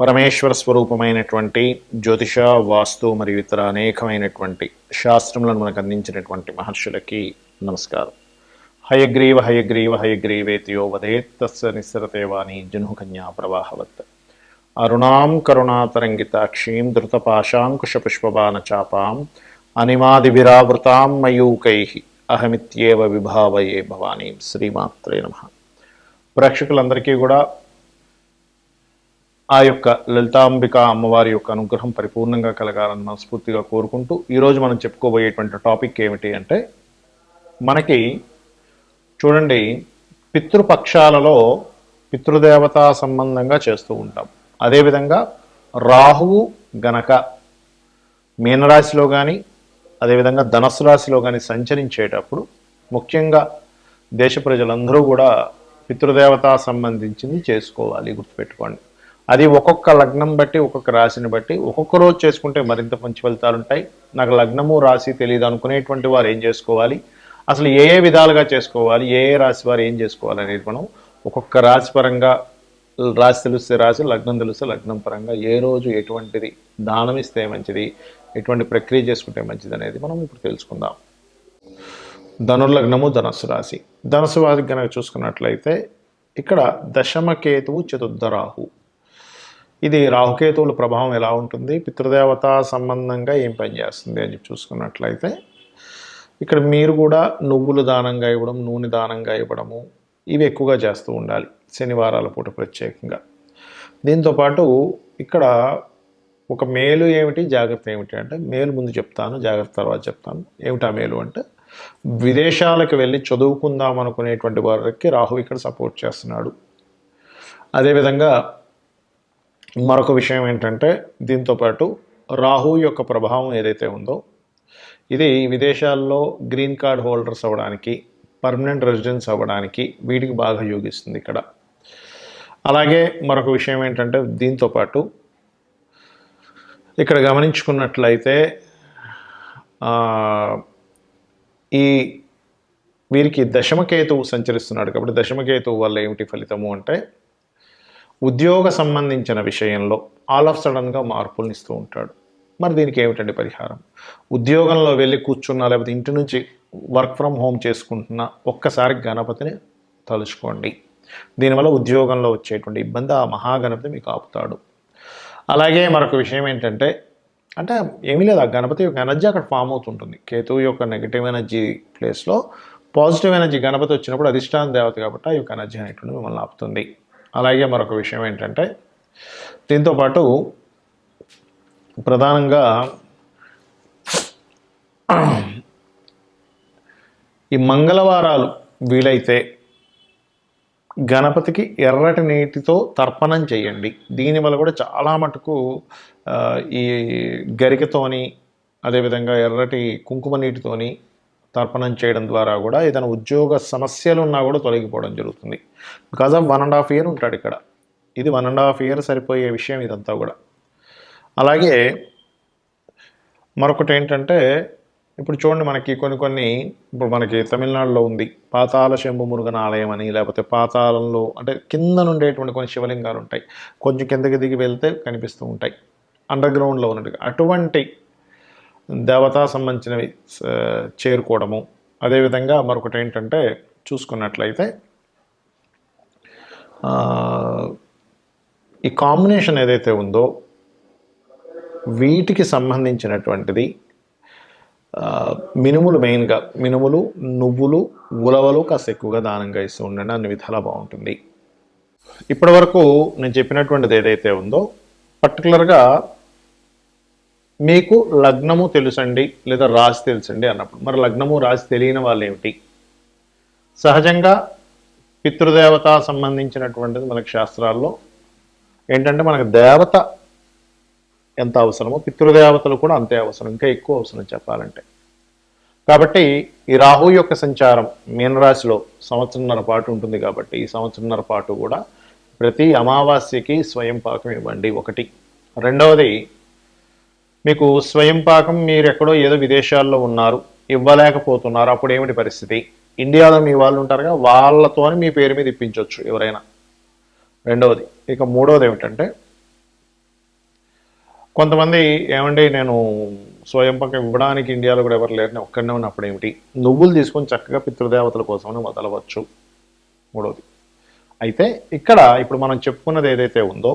పరమేశ్వర స్వరూపమైనటువంటి జ్యోతిష వాస్తు మరియు ఇతర అనేకమైనటువంటి శాస్త్రములను మనకు అందించినటువంటి మహర్షులకి నమస్కారం. హయగ్రీవ హయగ్రీవ హయగ్రీవేతియో వదేత్ తస్య జనుకన్యా ప్రవాహవత్. అరుణాం కరుణాతరంగితాక్షీం ధృతపాశాంకుశపుష్పబాణ చాపాం అనిమాదివిరావృతాం మయూకై అహమిత్యేవ విభావయే భవానీ శ్రీమాత్రే నమ. ప్రేక్షకులందరికీ కూడా ఆ యొక్క లలితాంబిక అమ్మవారి యొక్క అనుగ్రహం పరిపూర్ణంగా కలగాలని మనస్ఫూర్తిగా కోరుకుంటూ ఈరోజు మనం చెప్పుకోబోయేటువంటి టాపిక్ ఏమిటి అంటే మనకి చూడండి పితృపక్షాలలో పితృదేవతా సంబంధంగా చేస్తూ ఉంటాం. అదేవిధంగా రాహువు గనక మీనరాశిలో కానీ అదేవిధంగా ధనస్సు రాశిలో కానీ సంచరించేటప్పుడు ముఖ్యంగా దేశ ప్రజలందరూ కూడా పితృదేవతా సంబంధించింది చేసుకోవాలి గుర్తుపెట్టుకోండి. అది ఒక్కొక్క లగ్నం బట్టి ఒక్కొక్క రాశిని బట్టి ఒక్కొక్క రోజు చేసుకుంటే మరింత మంచి ఫలితాలు ఉంటాయి. నాకు లగ్నము రాశి తెలియదు అనుకునేటువంటి వారు ఏం చేసుకోవాలి? అసలు ఏ ఏ విధాలుగా చేసుకోవాలి? ఏ ఏ రాశి వారు ఏం చేసుకోవాలి అనేది మనం ఒక్కొక్క రాశి పరంగా రాశి తెలిస్తే రాశి లగ్నం తెలిస్తే లగ్నం పరంగా ఏ రోజు ఎటువంటిది దానం ఇస్తే మంచిది ఎటువంటి ప్రక్రియ చేసుకుంటే మంచిది అనేది మనం ఇప్పుడు తెలుసుకుందాం. ధనుర్లగ్నము ధనస్సు రాశి. ధనస్సు రాశి కనుక చూసుకున్నట్లయితే ఇక్కడ దశమకేతువు చతుర్థ రాహు. ఇది రాహుకేతువుల ప్రభావం ఎలా ఉంటుంది? పితృదేవత సంబంధంగా ఏం పనిచేస్తుంది అని చెప్పి చూసుకున్నట్లయితే ఇక్కడ మీరు కూడా నువ్వులు దానంగా ఇవ్వడం నూనె దానంగా ఇవ్వడము ఇవి ఎక్కువగా చేస్తూ ఉండాలి శనివారాల పూట ప్రత్యేకంగా. దీంతోపాటు ఇక్కడ ఒక మేలు ఏమిటి జాగ్రత్త ఏమిటి అంటే మేలు ముందు చెప్తాను జాగ్రత్త తర్వాత చెప్తాను. ఏమిటా మేలు అంటే విదేశాలకు వెళ్ళి చదువుకుందాం అనుకునేటువంటి వారికి రాహు ఇక్కడ సపోర్ట్ చేస్తున్నాడు. అదేవిధంగా మరొక విషయం ఏంటంటే దీంతోపాటు రాహు యొక్క ప్రభావం ఏదైతే ఉందో ఇది విదేశాల్లో గ్రీన్ కార్డ్ హోల్డర్స్ అవ్వడానికి పర్మనెంట్ రెసిడెన్స్ అవ్వడానికి వీటికి బాగా యోగిస్తుంది ఇక్కడ. అలాగే మరొక విషయం ఏంటంటే దీంతోపాటు ఇక్కడ గమనించుకున్నట్లయితే ఈ వీరికి దశమకేతువు సంచరిస్తున్నాడు కాబట్టి దశమకేతువు వల్ల ఏమిటి ఫలితము అంటే ఉద్యోగ సంబంధించిన విషయంలో ఆల్ ఆఫ్ సడన్గా మార్పులను ఇస్తూ ఉంటాడు. మరి దీనికి ఏమిటండి పరిహారం? ఉద్యోగంలో వెళ్ళి కూర్చున్నా లేకపోతే ఇంటి నుంచి వర్క్ ఫ్రమ్ హోమ్ చేసుకుంటున్నా ఒక్కసారి గణపతిని తలుచుకోండి. దీనివల్ల ఉద్యోగంలో వచ్చేటువంటి ఇబ్బంది ఆ మహాగణపతి మీకు ఆపుతాడు. అలాగే మరొక విషయం ఏంటంటే అంటే ఏమీ లేదు ఆ గణపతి యొక్క ఎనర్జీ అక్కడ ఫామ్ అవుతుంటుంది. కేతువు యొక్క నెగిటివ్ ఎనర్జీ ప్లేస్లో పాజిటివ్ ఎనర్జీ గణపతి వచ్చినప్పుడు అధిష్టాన దేవత కాబట్టి ఆ యొక్క ఎనర్జీ అనేటువంటి మిమ్మల్ని ఆపుతుంది. అలాగే మరొక విషయం ఏంటంటే దీంతోపాటు ప్రధానంగా ఈ మంగళవారాలు వీలైతే గణపతికి ఎర్రటి నీటితో తర్పణం చేయండి. దీనివల్ల కూడా చాలా మటుకు ఈ గరికతోని అదేవిధంగా ఎర్రటి కుంకుమ నీటితోని తర్పణం చేయడం ద్వారా కూడా ఏదైనా ఉద్యోగ సమస్యలు ఉన్నా కూడా తొలగిపోవడం జరుగుతుంది. Because of one and half year ఉంటాడు ఇక్కడ. ఇది వన్ అండ్ హాఫ్ ఇయర్ సరిపోయే విషయం ఇదంతా కూడా. అలాగే మరొకటి ఏంటంటే ఇప్పుడు చూడండి మనకి కొన్ని కొన్ని ఇప్పుడు మనకి తమిళనాడులో ఉంది. పాతాల శంభు మురుగన ఆలయం అని లేకపోతే పాతాళంలో అంటే కింద నుండేటువంటి కొన్ని శివలింగాలు ఉంటాయి. కొంచెం కిందకి దిగి వెళ్తే కనిపిస్తూ ఉంటాయి. అండర్ గ్రౌండ్లో ఉన్నట్టుగా. అటువంటి దేవతా సంబంధించినవి చేరుకోవడము. అదేవిధంగా మరొకటి ఏంటంటే చూసుకున్నట్లయితే ఈ కాంబినేషన్ ఏదైతే ఉందో వీటికి సంబంధించినటువంటిది మినుములు మెయిన్గా మినుములు నువ్వులు ఉలవలు కాస్త ఎక్కువగా దానంగా ఇస్తూ ఉండండి అన్ని విధాలా బాగుంటుంది. ఇప్పటి వరకు నేను చెప్పినటువంటిది ఏదైతే ఉందో పర్టికులర్గా మీకు లగ్నము తెలుసండి లేదా రాశి తెలుసండి అన్నప్పుడు. మరి లగ్నము రాశి తెలియని వాళ్ళు ఏమిటి? సహజంగా పితృదేవత సంబంధించినటువంటిది మనకు శాస్త్రాల్లో ఏంటంటే మనకు దేవత ఎంత అవసరమో పితృదేవతలు కూడా అంతే అవసరం ఇంకా ఎక్కువ అవసరం చెప్పాలంటే. కాబట్టి ఈ రాహు యొక్క సంచారం మీనరాశిలో సంవత్సరంన్నర పాటు ఉంటుంది కాబట్టి ఈ సంవత్సరంన్నర పాటు కూడా ప్రతి అమావాస్యకి స్వయం పాకం ఇవ్వండి ఒకటి. రెండవది మీకు స్వయం పాకం మీరు ఎక్కడో ఏదో విదేశాల్లో ఉన్నారు ఇవ్వలేకపోతున్నారు అప్పుడు ఏమిటి పరిస్థితి? ఇండియాలో మీ వాళ్ళు ఉంటారుగా వాళ్ళతో మీ పేరు మీద ఇప్పించవచ్చు ఎవరైనా. రెండవది ఇక మూడవది ఏమిటంటే కొంతమంది ఏమండి నేను స్వయం పక్కన ఇవ్వడానికి ఇండియాలో కూడా ఎవరు లేరు ఒక్కడనే ఉన్నప్పుడు ఏమిటి? నువ్వులు తీసుకొని చక్కగా పితృదేవతల కోసమని వదలవచ్చు. మూడవది. అయితే ఇక్కడ ఇప్పుడు మనం చెప్పుకున్నది ఏదైతే ఉందో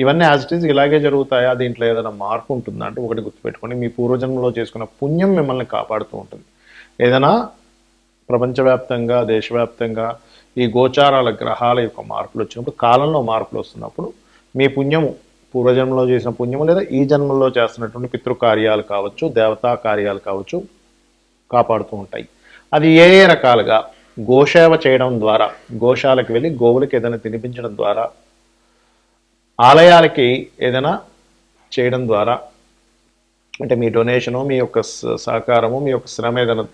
ఇవన్నీ యాజ్ ఇట్ ఈజ్ ఇలాగే జరుగుతాయా? దీంట్లో ఏదైనా మార్పు ఉంటుందా? అంటే ఒకటి గుర్తుపెట్టుకోండి. మీ పూర్వజన్మలో చేసుకున్న పుణ్యం మిమ్మల్ని కాపాడుతూ ఉంటుంది. ఏదైనా ప్రపంచవ్యాప్తంగా దేశవ్యాప్తంగా ఈ గోచారాల గ్రహాల యొక్క మార్పులు వచ్చినప్పుడు కాలంలో మార్పులు వస్తున్నప్పుడు మీ పుణ్యము పూర్వజన్మలో చేసిన పుణ్యము లేదా ఈ జన్మలో చేస్తున్నటువంటి పితృకార్యాలు కావచ్చు దేవతా కార్యాలు కావచ్చు కాపాడుతూ ఉంటాయి. అది ఏ ఏ రకాలుగా? గోసేవ చేయడం ద్వారా గోశాలకు వెళ్ళి గోవులకు ఏదైనా తినిపించడం ద్వారా ఆలయాలకి ఏదైనా చేయడం ద్వారా అంటే మీ డొనేషను మీ యొక్క స- సహకారము మీ యొక్క శ్రమ ఏదైనా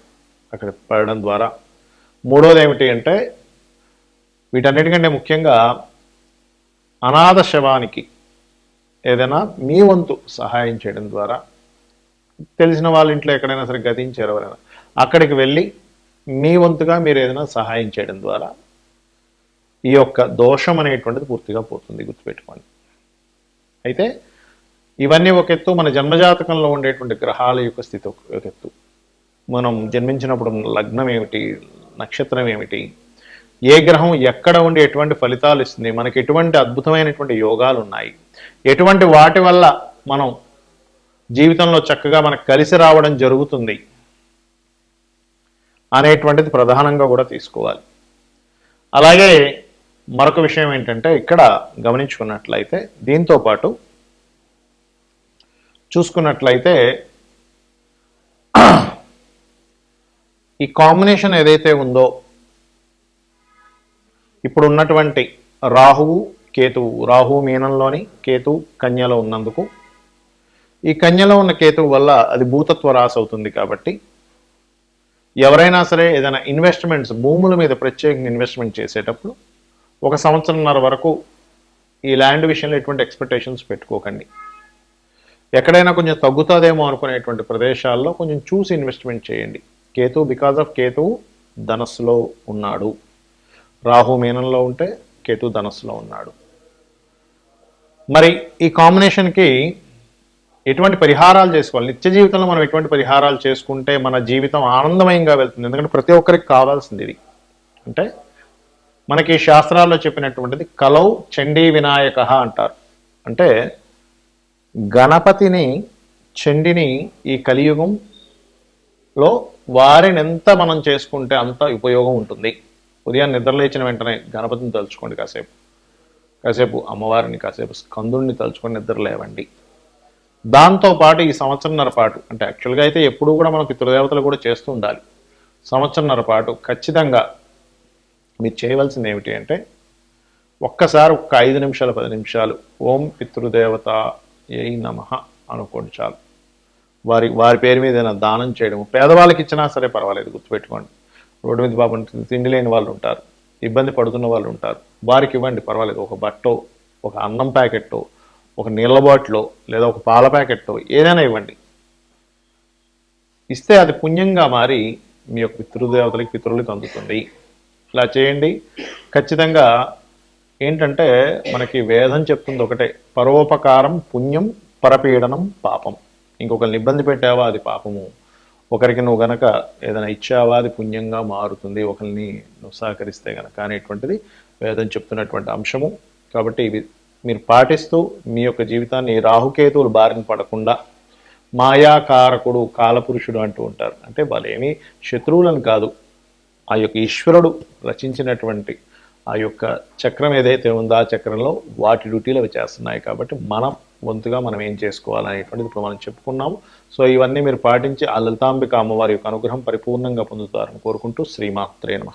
అక్కడ పడడం ద్వారా. మూడోది ఏమిటి అంటే వీటన్నిటికంటే ముఖ్యంగా అనాథ శవానికి ఏదైనా మీ వంతు సహాయం చేయడం ద్వారా తెలిసిన వాళ్ళ ఇంట్లో ఎక్కడైనా సరే గతించారు ఎవరైనా అక్కడికి వెళ్ళి మీ వంతుగా మీరు ఏదైనా సహాయం చేయడం ద్వారా ఈ యొక్క దోషం అనేటువంటిది పూర్తిగా పోతుంది. గుర్తుపెట్టుకోండి. అయితే ఇవన్నీ ఒక ఎత్తు మన జన్మజాతకంలో ఉండేటువంటి గ్రహాల యొక్క స్థితి ఒక ఎత్తు. మనం జన్మించినప్పుడు లగ్నం ఏమిటి నక్షత్రం ఏమిటి ఏ గ్రహం ఎక్కడ ఉండి ఎటువంటి ఫలితాలు ఇస్తుంది మనకి ఎటువంటి అద్భుతమైనటువంటి యోగాలు ఉన్నాయి ఎటువంటి వాటి వల్ల మనం జీవితంలో చక్కగా మనకు కలిసి రావడం జరుగుతుంది అనేటువంటిది ప్రధానంగా కూడా తీసుకోవాలి. అలాగే మరొక విషయం ఏంటంటే ఇక్కడ గమనించుకున్నట్లయితే దీంతో పాటు చూసుకున్నట్లయితే ఈ కాంబినేషన్ ఏదైతే ఉందో ఇప్పుడు ఉన్నటువంటి రాహువు కేతువు రాహువు మీనంలోని కేతువు కన్యలో ఉన్నందుకు ఈ కన్యలో ఉన్న కేతువు వల్ల అది భూతత్వ రాశి అవుతుంది కాబట్టి ఎవరైనా సరే ఏదైనా ఇన్వెస్ట్మెంట్స్ భూముల మీద ప్రత్యేకంగా ఇన్వెస్ట్మెంట్ చేసేటప్పుడు ఒక సంవత్సరంన్నర వరకు ఈ ల్యాండ్ విషయంలో ఎటువంటి ఎక్స్పెక్టేషన్స్ పెట్టుకోకండి. ఎక్కడైనా కొంచెం తగ్గుతుందేమో అనుకునేటువంటి ప్రదేశాల్లో కొంచెం చూసి ఇన్వెస్ట్మెంట్ చేయండి. కేతు బికాజ్ ఆఫ్ కేతు ధనస్సులో ఉన్నాడు. రాహు మీనంలో ఉంటే కేతు ధనస్సులో ఉన్నాడు. మరి ఈ కాంబినేషన్కి ఎటువంటి పరిహారాలు చేసుకోవాలి? నిత్య జీవితంలో మనం ఎటువంటి పరిహారాలు చేసుకుంటే మన జీవితం ఆనందమయంగా వెళ్తుంది? ఎందుకంటే ప్రతి ఒక్కరికి కావాల్సింది ఇది. అంటే మనకి శాస్త్రాల్లో చెప్పినటువంటిది కలౌ చండీ వినాయక అంటారు. అంటే గణపతిని చండిని ఈ కలియుగంలో వారిని ఎంత మనం చేసుకుంటే అంత ఉపయోగం ఉంటుంది. ఉదయం నిద్రలేచిన వెంటనే గణపతిని తలుచుకోండి కాసేపు. కాసేపు అమ్మవారిని కాసేపు స్కందుడిని తలుచుకొని నిద్ర లేవండి. దాంతోపాటు ఈ సంవత్సరంన్నర పాటు అంటే యాక్చువల్గా అయితే ఎప్పుడూ కూడా మనం పితృదేవతలు కూడా చేస్తూ ఉండాలి. సంవత్సరంన్నర పాటు ఖచ్చితంగా మీరు చేయవలసింది ఏమిటి అంటే ఒక్కసారి ఒక్క ఐదు నిమిషాలు పది నిమిషాలు ఓం పితృదేవత ఏ నమ అనుకోండి చాలు. వారి వారి పేరు మీద ఏదైనా దానం చేయడం పేదవాళ్ళకి ఇచ్చినా సరే పర్వాలేదు గుర్తుపెట్టుకోండి. రోడ్డు మీద పాపం తిండి లేని వాళ్ళు ఉంటారు ఇబ్బంది పడుతున్న వాళ్ళు ఉంటారు వారికి ఇవ్వండి పర్వాలేదు ఒక బట్టో ఒక అన్నం ప్యాకెట్టో ఒక నీళ్ళ బాటిలో లేదా ఒక పాల ప్యాకెట్టో ఏదైనా ఇవ్వండి. ఇస్తే అది పుణ్యంగా మారి మీ యొక్క పితృదేవతలకి పితరులకి అందుతుంది. ఇలా చేయండి. ఖచ్చితంగా ఏంటంటే మనకి వేదం చెప్తుంది ఒకటే. పరోపకారం పుణ్యం పరపీడనం పాపం. ఇంకొకరిని ఇబ్బంది పెట్టావా అది పాపము. ఒకరికి నువ్వు గనక ఏదైనా ఇచ్చావా అది పుణ్యంగా మారుతుంది. ఒకరిని నువ్వు సహకరిస్తే గనక అనేటువంటిది వేదం చెప్తున్నటువంటి అంశము. కాబట్టి ఇవి మీరు పాటిస్తూ మీ యొక్క జీవితాన్ని రాహుకేతువులు బారిన పడకుండా మాయాకారకుడు కాలపురుషుడు అంటూ ఉంటారు. అంటే వాళ్ళేమీ శత్రువులను కాదు. ఆ యొక్క ఈశ్వరుడు రచించినటువంటి ఆ యొక్క చక్రం ఏదైతే ఉందో ఆ చక్రంలో వాటి డ్యూటీలు అవి చేస్తున్నాయి కాబట్టి మనం వంతుగా మనం ఏం చేసుకోవాలనేటువంటిది ఇప్పుడు మనం చెప్పుకున్నాము. సో ఇవన్నీ మీరు పాటించి ఆ లలితాంబిక అమ్మవారి యొక్క అనుగ్రహం పరిపూర్ణంగా పొందుతారని కోరుకుంటూ శ్రీమాత్రే నమ.